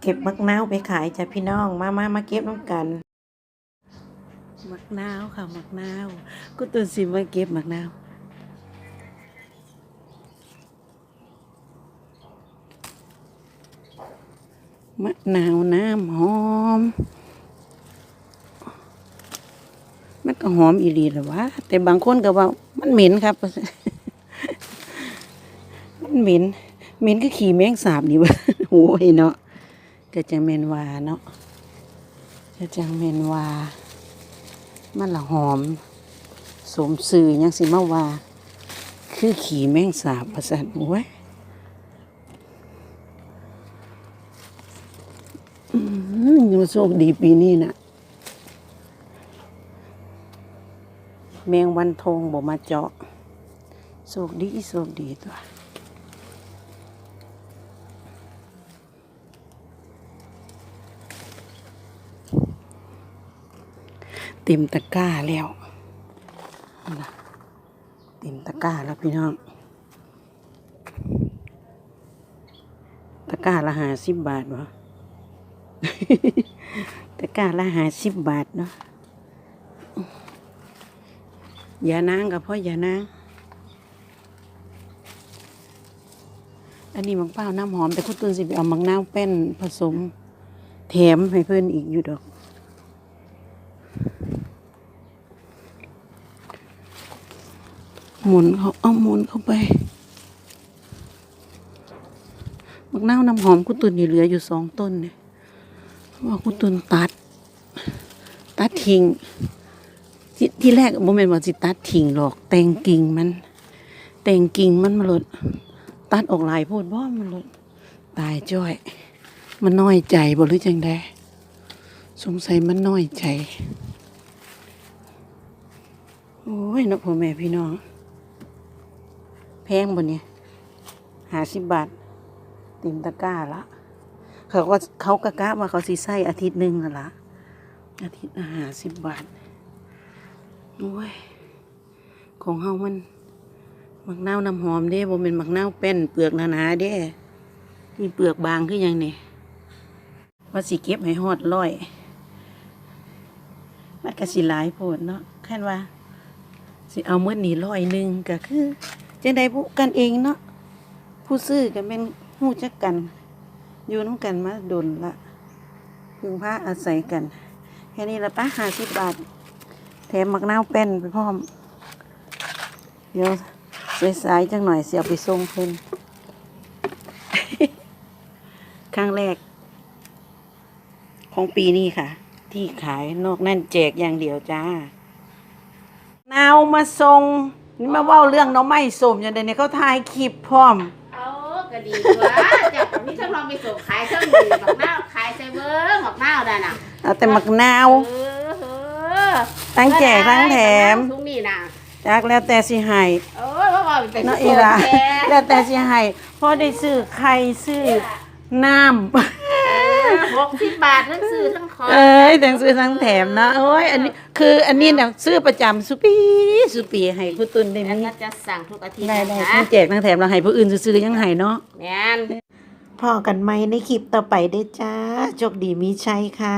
เก็บมักนาวไปขายจ้ะพี่น้อง มามามาเก็บน้ำกัน มักนาวค่ะ มักนาวกูตุนสิมาเก็บมักนาวมะนาวน้ำหอม มันก็หอมอีหลีแหละวะแต่บางคนก็ว่า มันเหม็นครับ มันเหม็น เหม็นก็ขี่แมงสาบนี่วะโอ้ยเนาะ ก็จังแมนวาเนาะก็จังแมนวา มันละหอม สมสื่อยังสิมาวา คือขี่แมงสาบประสันโอ้ยอืมยังโชคดีปีนี้นะแมงวันทองบอกมาเจาะโชคดีโชคดีตัว ต็มตะกร้าแล้วนะเต็มตะกร้าแล้วพี่น้อง ตะกร้าละหาสิบบาทวะตะกร้าละหาสิบบาทเนาะอย่านางกับพ่ออย่านาง อันนี้มังเป้าน้ำหอม แต่คุณตุนสิไปเอามังนาวแป้นผสม แถมให้เพื่อนอีกอยู่ดอก หมุนเขาเอาหมุนเข้าไปมักนาวน้ำหอมคุตุนนี่เหลืออยู่สองต้นเนี่ยว่าคุตุนตัด ตัดทิ้งที่ที่แรกโมเมนต์ว่าสิตัดทิ้งหรอก แต่งกิ่งมัน แต่งกิ่งมันมาหลด ตัดออกหลายพูดบ่มันหลด ตายจ้อย มันน้อยใจบ่หรือจังใดสงสัยมันน้อยใจ โอ้ยนะพ่อแม่พี่น้อง พงบ่เนี่ยหาสิบบาทเต็มตะกร้าละเขาก็เขากะกะว่าเขาสิใส่อาทิตย์หนึ่งน่ะละอาทิตย์หาสิบบาทโอ้ยของเฮามันมักนาวน้ำหอมเด้บ่เป็นมักนาวเป็นเปลือกหนาๆเด้มีเปลือกบางคือหยังนี่ว่าสิเก็บให้ฮอดร้อยมันก็สิหลายโพดเนาะแค่ว่าสิเอาเมื่อนี้ร้อยหนึ่งก็คือ จังใดผู้กันเองเนาะผู้ซื้อก็เป็นหู้จักกัน อยู่น้ำกันมาดนละพึงพาอาศัยกัน แค่นี้ละปะห้าสิบบาท แถมมักน้าวเป็นไปพร้อม เดี๋ยวสายๆจังหน่อยเสียไปส่งเพิ่นครั้งแรก ของปีนี้ค่ะ ที่ขายนอกนั่นแจกอย่างเดียวจ้านาวมาส่ง นี่มาเว่าเรื่องหน้องไม้สมอย่างเดียวนี้เขาถ่ายคลิปพร้อม เอาก็ดีกว่าจากพี่ทั้งลองไปส่งขายเครื่องมือหมักนาวขายไซเบอร์หมักนาวได้น่ะเอาแต่มักนาวเออเออทั้งแจกทั้งแถมทุกนี่น่ะจากแล้วแต่สิให้โอ้ยว่าว่าเป็นเนาะโซอีนละแท้แล้วแต่สิให้พอได้ซื้อไข่ซื้อน้ำ หกสิบบาททั้งซื้อทั้งคอเอ้ยทั้งซื้อทั้งแถมนะโอ้ยอันนี้คืออันนี้เนี่ยซื้อประจำสุปีสุปีให้ผู้ตุนได้แล้วมีก็จะสั่งทุกอาทิตย์ได้ได้นะทั้งแจกทั้งแถมเราให้ผู้อื่นซื้อๆยังให้เนาะ แม่น พอกันไหมในคลิปต่อไปได้อจ้าโชคดีมีชัยค่ะ